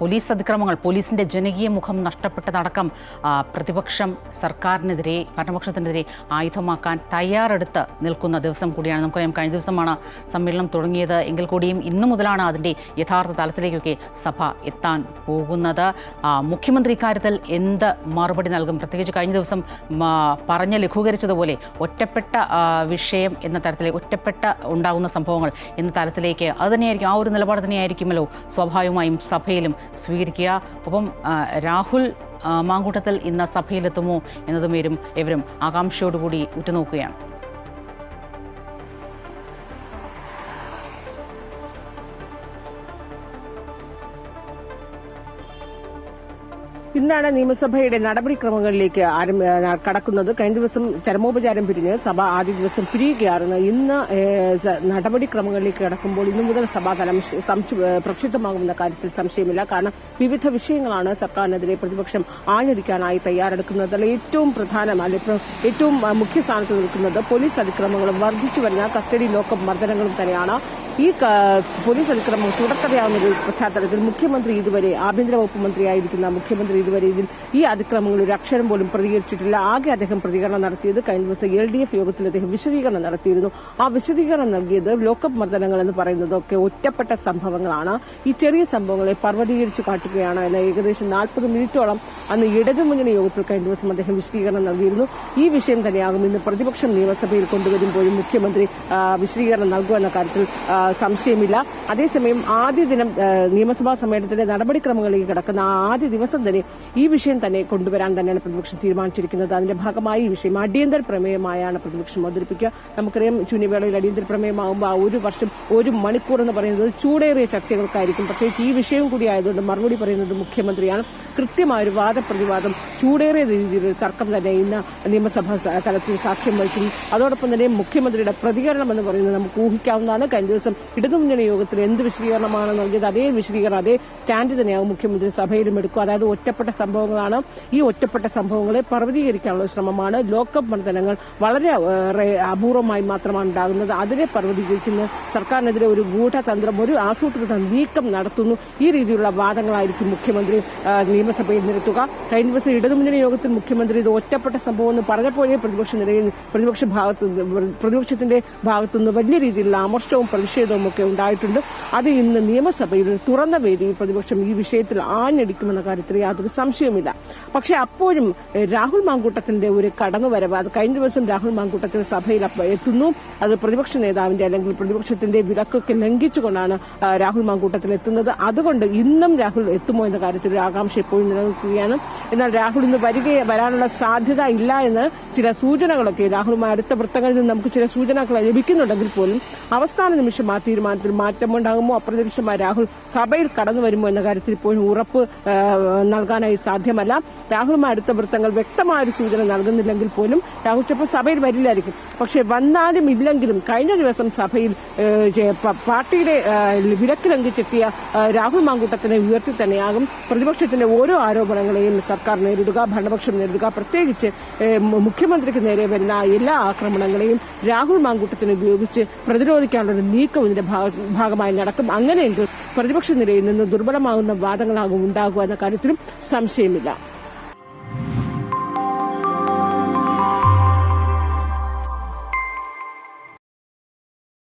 Police അതിക്രമങ്ങൾ പോലീസിന്റെ ജനകീയ മുഖം നഷ്ടപ്പെട്ടതടക്കം പ്രതിപക്ഷം സർക്കാരിനെതിരെ ഭരണപക്ഷത്തിനെതിരെ ആയുധമാക്കാൻ തയ്യാറെടുത്ത് നിൽക്കുന്ന ദിവസം കൂടിയാണ്. നമുക്കറിയാം കഴിഞ്ഞ ദിവസമാണ് സമ്മേളനം തുടങ്ങിയത്. എങ്കിൽ കൂടിയും ഇന്നു മുതലാണ് അതിന്റെ യഥാർത്ഥ തലത്തിലേക്കൊക്കെ സഭ എത്താൻ പോകുന്നത്. മുഖ്യമന്ത്രി ഇക്കാര്യത്തിൽ എന്ത് മറുപടി നൽകും? പ്രത്യേകിച്ച് കഴിഞ്ഞ ദിവസം പറഞ്ഞ് ലഘൂകരിച്ചതുപോലെ ഒറ്റപ്പെട്ട വിഷയം എന്ന തരത്തിലേക്ക് ഒറ്റപ്പെട്ട ഉണ്ടാകുന്ന സംഭവങ്ങൾ എന്ന തലത്തിലേക്ക് അത് തന്നെയായിരിക്കും ആ ഒരു നിലപാട് തന്നെയായിരിക്കുമല്ലോ സ്വാഭാവികമായും സഭയിലും സ്വീകരിക്കുക. ഒപ്പം രാഹുൽ മാങ്കൂട്ടത്തിൽ ഇന്ന് സഭയിലെത്തുമോ എന്നതും ഇവരും ആകാംക്ഷയോടുകൂടി ഉറ്റുനോക്കുകയാണ്. ഇന്നാണ് നിയമസഭയുടെ നടപടിക്രമങ്ങളിലേക്ക് കടക്കുന്നത്. കഴിഞ്ഞ ദിവസം ചരമോപചാരം പിരിഞ്ഞ് സഭ ആദ്യ ദിവസം പിരിയുകയായിരുന്നു. ഇന്ന് നടപടിക്രമങ്ങളിലേക്ക് കടക്കുമ്പോൾ ഇന്നു മുതൽ സഭാതലം പ്രക്ഷുബ്ധമാകുമെന്ന കാര്യത്തിൽ സംശയമില്ല. കാരണം വിവിധ വിഷയങ്ങളാണ് സർക്കാരിനെതിരെ പ്രതിപക്ഷം ആഞ്ഞടിക്കാനായി തയ്യാറെടുക്കുന്നത്. ഏറ്റവും പ്രധാനം ഏറ്റവും മുഖ്യസ്ഥാനത്ത് മുഖ്യ സ്ഥാനത്ത് നിൽക്കുന്നത് പോലീസ് അതിക്രമങ്ങളും വർദ്ധിച്ചു വരുന്ന കസ്റ്റഡി ലോക്കം മർദ്ദനങ്ങളും തന്നെയാണ്. ഈ പോലീസ് അതിക്രമം തുടർക്കഥയാവുന്ന ഒരു പശ്ചാത്തലത്തിൽ മുഖ്യമന്ത്രി ഇതുവരെ ആഭ്യന്തര വകുപ്പ് മന്ത്രിയായിരിക്കുന്ന മുഖ്യമന്ത്രി ഇതുവരെ ഇതിൽ ഈ അതിക്രമങ്ങൾ ഒരു അക്ഷരം പോലും പ്രതികരിച്ചിട്ടില്ല. ആകെ അദ്ദേഹം പ്രതികരണം നടത്തിയത് കഴിഞ്ഞ ദിവസം എൽ ഡി എഫ് യോഗത്തിൽ അദ്ദേഹം വിശദീകരണം നടത്തിയിരുന്നു. ആ വിശദീകരണം നൽകിയത് ലോക്കപ്പ് മർദ്ദനങ്ങൾ എന്ന് പറയുന്നതൊക്കെ ഒറ്റപ്പെട്ട സംഭവങ്ങളാണ്. ഈ ചെറിയ സംഭവങ്ങളെ പർവതീകരിച്ചു കാട്ടുകയാണ് എന്ന് ഏകദേശം നാൽപ്പത് മിനിറ്റോളം അന്ന് ഇടതുമുന്നണി യോഗത്തിൽ കഴിഞ്ഞ ദിവസം അദ്ദേഹം വിശദീകരണം നൽകിയിരുന്നു. ഈ വിഷയം തന്നെയാകും ഇന്ന് പ്രതിപക്ഷം നിയമസഭയിൽ കൊണ്ടുവരുമ്പോഴും മുഖ്യമന്ത്രി വിശദീകരണം നൽകുമെന്ന കാര്യത്തിൽ സംശയമില്ല. അതേസമയം ആദ്യ ദിനം നിയമസഭാ സമ്മേളനത്തിന്റെ നടപടിക്രമങ്ങളിലേക്ക് കിടക്കുന്ന ആദ്യ ദിവസം തന്നെ ഈ വിഷയം തന്നെ കൊണ്ടുവരാൻ തന്നെയാണ് പ്രതിപക്ഷം തീരുമാനിച്ചിരിക്കുന്നത്. അതിന്റെ ഭാഗമായി ഈ വിഷയം അടിയന്തര പ്രമേയമായാണ് പ്രതിപക്ഷം അവതരിപ്പിക്കുക. നമുക്കറിയാം ശൂന്യവേളയിൽ അടിയന്തര പ്രമേയമാകുമ്പോൾ ആ ഒരു വർഷം ഒരു മണിക്കൂർ എന്ന് പറയുന്നത് ചൂടേറിയ ചർച്ചകൾക്കായിരിക്കും. പ്രത്യേകിച്ച് ഈ വിഷയം കൂടി ആയതുകൊണ്ട് മറുപടി പറയുന്നത് മുഖ്യമന്ത്രിയാണ്. കൃത്യമായ ഒരു വാദപ്രതിവാദം ചൂടേറിയ രീതിയിൽ തർക്കം തന്നെ ഇന്ന് നിയമസഭാ തലത്തിൽ സാക്ഷ്യം വഹിക്കും അതോടൊപ്പം തന്നെ മുഖ്യമന്ത്രിയുടെ പ്രതികരണം എന്ന് പറയുന്നത് നമുക്ക് ഊഹിക്കാവുന്നതാണ്. കഴിഞ്ഞ ദിവസം ഇടതുമുന്നണി യോഗത്തിൽ എന്ത് വിശദീകരണമാണ് നൽകിയത്? അതേ വിശദീകരണം അതേ സ്റ്റാൻഡ് തന്നെയാകും മുഖ്യമന്ത്രി സഭയിലും എടുക്കുക അതായത് ഒറ്റപ്പെട്ട സംഭവങ്ങളാണ് ഈ ഒറ്റപ്പെട്ട സംഭവങ്ങളെ പർവതീകരിക്കാനുള്ള ശ്രമമാണ്. ലോക്കപ്പ് മണ്ഡലങ്ങൾ വളരെ അപൂർവമായി മാത്രമാണ് ഉണ്ടാകുന്നത്. അതിനെ പർവതീകരിക്കുന്ന സർക്കാരിനെതിരെ ഒരു ഗൂഢതന്ത്രം ഒരു ആസൂത്രിത നീക്കം നടത്തുന്നു. ഈ രീതിയിലുള്ള വാദങ്ങളായിരിക്കും മുഖ്യമന്ത്രി നിയമസഭയിൽ നിരത്തുക. കഴിഞ്ഞ ദിവസം ഇടതുമുന്നണി യോഗത്തിൽ മുഖ്യമന്ത്രി ഇത് ഒറ്റപ്പെട്ട സംഭവം എന്ന് പറഞ്ഞപ്പോഴേ പ്രതിപക്ഷ നിലയിൽ പ്രതിപക്ഷ ഭാഗത്ത് പ്രതിപക്ഷത്തിന്റെ ഭാഗത്തുനിന്ന് വലിയ രീതിയിലുള്ള അമർഷവും പ്രതിഷേധവും ഒക്കെ ഉണ്ടായിട്ടുണ്ട്. അത് ഇന്ന് നിയമസഭയിൽ തുറന്ന വേദിയിൽ പ്രതിപക്ഷം ഈ വിഷയത്തിൽ ആഞ്ഞടിക്കുമെന്ന കാര്യത്തിൽ യാതൊരു സംശയവുമില്ല പക്ഷേ അപ്പോഴും രാഹുൽ മാങ്കൂട്ടത്തിന്റെ ഒരു കടന്നുവരവ് അത് കഴിഞ്ഞ ദിവസം രാഹുൽ മാങ്കൂട്ടത്തിൽ സഭയിൽ എത്തുന്നു. അത് പ്രതിപക്ഷ നേതാവിന്റെ അല്ലെങ്കിൽ പ്രതിപക്ഷത്തിന്റെ വിലക്കൊക്കെ ലംഘിച്ചുകൊണ്ടാണ് രാഹുൽ മാങ്കൂട്ടത്തിൽ എത്തുന്നത്. അതുകൊണ്ട് ഇന്നും രാഹുൽ എത്തുമോ എന്ന കാര്യത്തിൽ ഒരു ആകാംക്ഷ എപ്പോഴും നിലനിൽക്കുകയാണ്. എന്നാൽ രാഹുൽ ഇന്ന് വരിക വരാനുള്ള സാധ്യത ഇല്ല എന്ന് ചില സൂചനകളൊക്കെ രാഹുലുമായി അടുത്ത വൃത്തങ്ങളിൽ നിന്ന് നമുക്ക് ചില സൂചനകൾ ലഭിക്കുന്നുണ്ടെങ്കിൽ പോലും അവസാന നിമിഷം ആ തീരുമാനത്തിൽ മാറ്റമുണ്ടാകുമോ അപ്രതീക്ഷിതമായി രാഹുൽ സഭയിൽ കടന്നു വരുമോ എന്ന കാര്യത്തിൽ ഇപ്പോഴും ഉറപ്പ് നൽകാനായി സാധ്യമല്ല. രാഹുലുമായി അടുത്ത വൃത്തങ്ങൾ വ്യക്തമായ ഒരു സൂചന നൽകുന്നില്ലെങ്കിൽ പോലും രാഹുൽ ചിലപ്പോൾ സഭയിൽ വരില്ലായിരിക്കും. പക്ഷെ വന്നാലും ഇല്ലെങ്കിലും കഴിഞ്ഞ ദിവസം സഭയിൽ പാർട്ടിയുടെ വിലക്ക് ലംഘിച്ചെത്തിയ രാഹുൽ മാങ്കൂട്ടത്തിനെ ഉയർത്തി തന്നെയാകും പ്രതിപക്ഷത്തിന്റെ ഓരോ ആരോപണങ്ങളെയും സർക്കാർ നേരിടുക ഭരണപക്ഷം നേരിടുക. പ്രത്യേകിച്ച് മുഖ്യമന്ത്രിക്ക് നേരെ വരുന്ന എല്ലാ ആക്രമണങ്ങളെയും രാഹുൽ മാങ്കൂട്ടത്തിന് ഉപയോഗിച്ച് പ്രതിരോധിക്കാനുള്ള നീക്കം ഇതിന്റെ ഭാഗമായി നടക്കും. അങ്ങനെയെങ്കിൽ പ്രതിപക്ഷ നിരയിൽ നിന്ന് ദുർബലമാകുന്ന വാദങ്ങളാകും ഉണ്ടാകുക എന്ന കാര്യത്തിലും സംശയമില്ല.